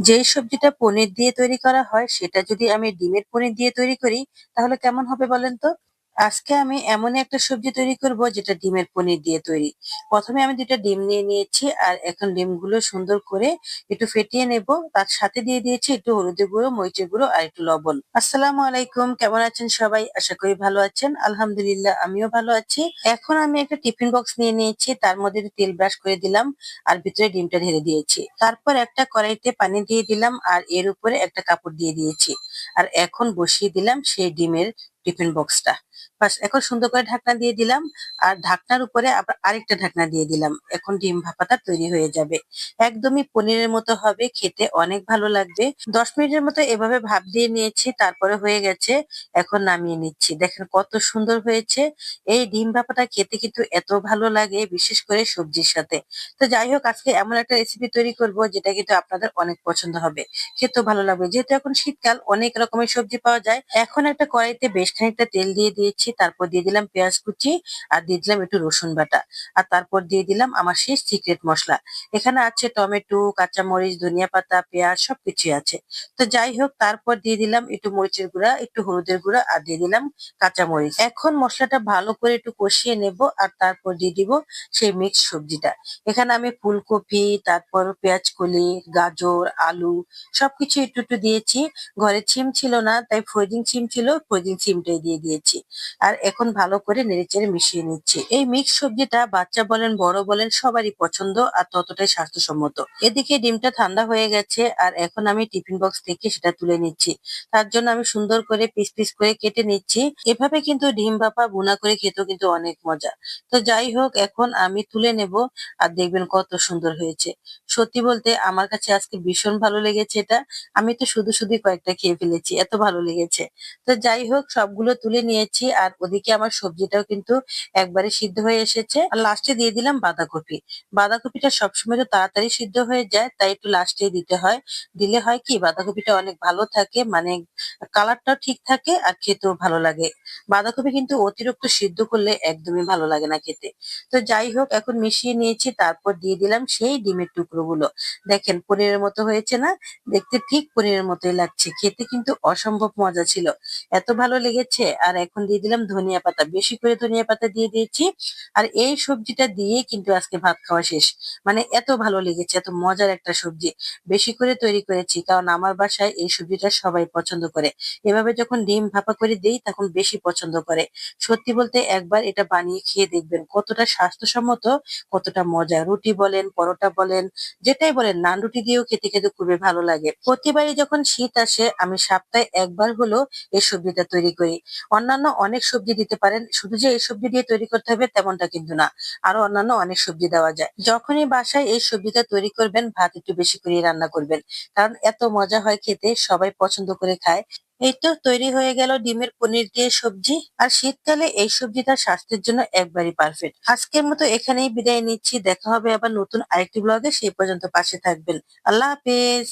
যেই সবজিটা পনির দিয়ে তৈরি করা হয়, সেটা যদি আমি ডিমের পনির দিয়ে তৈরি করি, তাহলে কেমন হবে বলেন তো? আজকে আমি এমন একটা সবজি তৈরি করব যেটা ডিমের পনির দিয়ে তৈরি। প্রথমে আমি দুটা ডিম নিয়ে নিয়েছি আর এখন ডিমগুলো সুন্দর করে একটু ফেটিয়ে নেব। তার সাথে দিয়ে দিয়েছি একটু হলুদের গুঁড়ো, মরিচের গুঁড়ো আর একটু লবণ। আসসালামু আলাইকুম কেমন আছেন সবাই? আশা করি ভালো আছেন। আলহামদুলিল্লাহ আমিও ভালো আছি। এখন আমি একটা টিফিন বক্স নিয়ে নিয়েছি তার মধ্যে তেল ব্রাশ করে দিলাম আর ভিতরে ডিমটা ঢেলে দিয়েছি। তারপর একটা কড়াইতে পানি দিয়ে দিলাম আর এর উপরে একটা কাপড় দিয়ে দিয়েছি। আর এখন বসিয়ে দিলাম সেই ডিমের টিফিন বক্সটা। বাস, এখন সুন্দর করে ঢাকনা দিয়ে দিলাম আর ঢাকনার উপরে আবার আরেকটা ঢাকনা দিয়ে দিলাম। এখন ডিম ভাপাটা তৈরি হয়ে যাবে। একদমই পনিরের মতো হবে, খেতে অনেক ভালো লাগবে। ১০ মিনিটের মতো এভাবে ভাপ দিয়ে নিয়েছি, তারপরে হয়ে গেছে। এখন নামিয়ে নিচ্ছি। দেখেন কত সুন্দর হয়েছে। এই ডিম ভাপাটা খেতে কিন্তু এত ভালো লাগে, বিশেষ করে সবজির সাথে। তো যাই হোক, আজকে এমন একটা রেসিপি তৈরি করব, যেটা কিন্তু আপনাদের অনেক পছন্দ হবে। খেতেও ভালো লাগবে। যেহেতু এখন শীতকাল, অনেক রকমের সবজি পাওয়া যায়। এখন একটা কড়াইতে বেশ খানিকটা তেল দিয়ে দিয়েছি। তারপর দিয়ে দিলাম পেঁয়াজ কুচি আর দিয়ে দিলাম একটু রসুন বাটা। আর তারপর দিয়ে দিলাম আমার সেই সিক্রেট মশলা এখানে আছে টমেটো, কাঁচামরিচ, ধনিয়া পাতা, পেঁয়াজ সবকিছুই আছে। তো যাই হোক তারপর দিয়ে দিলাম একটু মরিচের গুঁড়া, একটু হলুদের গুঁড়া আর দিয়ে দিলাম কাঁচামরিচ। এখন মশলাটা ভালো করে একটু কষিয়ে নেব আর তারপর দিয়ে দিব সেই মিক্সড সবজিটা। এখানে আমি ফুলকপি, তারপর পেঁয়াজ কলি, গাজর, আলু সবকিছু একটু, একটু দিয়েছি। ঘরে ছিম ছিল না তাই ফ্রোজিং সিম ছিল, ফ্রোজিং সিমটাই দিয়ে দিয়েছি। আর এখন ভালো করে নেড়েচেড়ে মিশিয়ে নিচ্ছি। এই মিক্স সবজিটা বাচ্চা বলেন, বড় বলেন, সবারই পছন্দ আর ততটাই স্বাস্থ্যসম্মত। এদিকে ডিমটা ঠান্ডা হয়ে গেছে আর এখন আমি টিফিন বক্স থেকে সেটা তুলে নিচ্ছি। তার জন্য আমি সুন্দর করে পিস পিস করে কেটে নিচ্ছি। এভাবে কিন্তু ডিম ভাপা ভুনা করে খেতেও কিন্তু অনেক মজা। তো যাই হোক, এখন আমি তুলে নেব আর দেখবেন কত সুন্দর হয়েছে। সত্যি বলতে আমার কাছে আজকে ভীষণ ভালো লেগেছে এটা। আমি তো শুধু শুধু কয়েকটা খেয়ে ফেলেছি। এত ভালো লেগেছে। তো যাই হোক, সবগুলো তুলে নিয়েছি আর ওদিকে আমার সবজিটাও কিন্তু একবারে সিদ্ধ হয়ে এসেছে। আর লাস্টে দিয়ে দিলাম বাঁধাকপি। বাঁধাকপিটা সবসময় তো তাড়াতাড়ি সিদ্ধ হয়ে যায়, তাই একটু লাস্টে দিতে হয়। দিলে হয় কি, বাঁধাকপিটা অনেক ভালো থাকে মানে কালারটাও ঠিক থাকে আর খেতেও ভালো লাগে। বাঁধাকপি কিন্তু অতিরিক্ত সিদ্ধ করলে একদমই ভালো লাগে না খেতে। তো যাই হোক, এখন মিশিয়ে নিয়েছি, তারপর দিয়ে দিলাম সেই ডিমের টুকরোগুলো। দেখেন, পনিরের মতো হয়েছে না? দেখতে ঠিক পনিরের মতোই লাগছে। খেতে কিন্তু অসম্ভব মজা ছিল। এত ভালো লেগেছে, আর এখন দিয়ে দিলাম ধনিয়া পাতা। বেশি করে ধনিয়া পাতা দিয়ে দিয়েছি। আর এই সবজিটা দিয়েই কিন্তু আজকে ভাত খাওয়া শেষ। মানে এত ভালো লেগেছে, এত মজার একটা সবজি। বেশি করে তৈরি করেছি কারণ আমার বাসায় এই সবজিটা সবাই পছন্দ করে। এভাবে যখন ডিম ভাপা করে দেই তখন বেশি পছন্দ করে। সত্যি বলতে একবার এটা বানিয়ে খেয়ে দেখবেন কতটা স্বাস্থ্যসম্মত, কতটা মজা। রুটি বলেন, পরোটা বলেন, যেটাই বলেন নান রুটি দিয়েও খেতে, খেতে খুবই ভালো লাগে। প্রতিবারই যখন শীত আসে আমি সপ্তাহে একবার হলেও এই সবজিটা তৈরি করি। অন্যান্য অনেক সবজি দিতে পারেন। শুধু যে এই সবজি দিয়ে তৈরি করতে হবে তেমনটা কিন্তু না। আরও অন্যান্য অনেক সবজি দেওয়া যায়। যখনই বাসায় এই সবজিটা তৈরি করবেন, ভাত একটু বেশি করে রান্না করবেন। কারণ এত মজা হয় খেতে, সবাই পছন্দ করে খায়। এই তো তৈরি হয়ে গেল ডিমের পনির দিয়ে সবজি। আর শীতকালে এই সবজিটা স্বাস্থ্যের জন্য একবারই পারফেক্ট। আজকের মতো এখানেই বিদায় নিচ্ছি। দেখা হবে আবার নতুন আরেকটি ব্লগে। সেই পর্যন্ত পাশে থাকবেন। আল্লাহ হাফেজ।